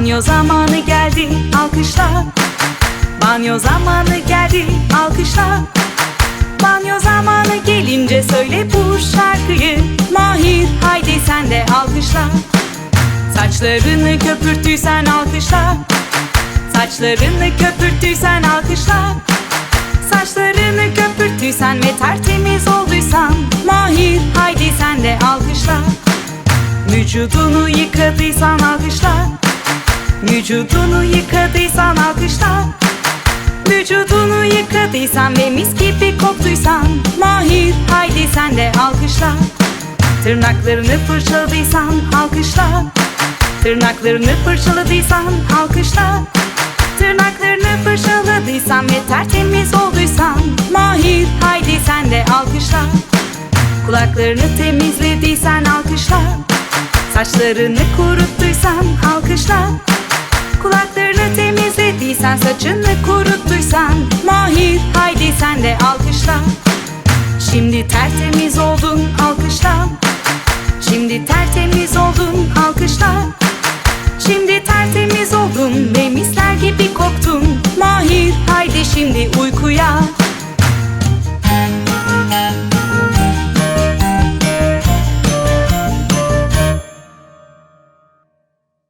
Banyo zamanı geldi alkışla. Banyo zamanı geldi alkışla. Banyo zamanı gelince söyle bu şarkıyı. Mahir haydi sen de alkışla. Saçlarını köpürttüysen alkışla. Saçlarını köpürttüysen alkışla. Saçlarını köpürttüysen ve tertemiz olduysan. Mahir haydi sen de alkışla. Vücudunu yıkadıysan alkışla Vücudunu yıkadıysan alkışla. Vücudunu yıkadıysan ve mis gibi koktuysan Mahir haydi sen de alkışla. Tırnaklarını fırçaladıysan alkışla. Tırnaklarını fırçaladıysan alkışla. Tırnaklarını fırçaladıysan ve tertemiz olduysan Mahir haydi sen de alkışla. Kulaklarını temizlediysen alkışla. Saçlarını kuruttuysan alkışla Saçını kuruttuysan Mahir Haydi sen de alkışla. Şimdi tertemiz oldun alkışla. Şimdi tertemiz oldun alkışla. Şimdi tertemiz oldun ve misler gibi koktun. Mahir haydi şimdi uykuya.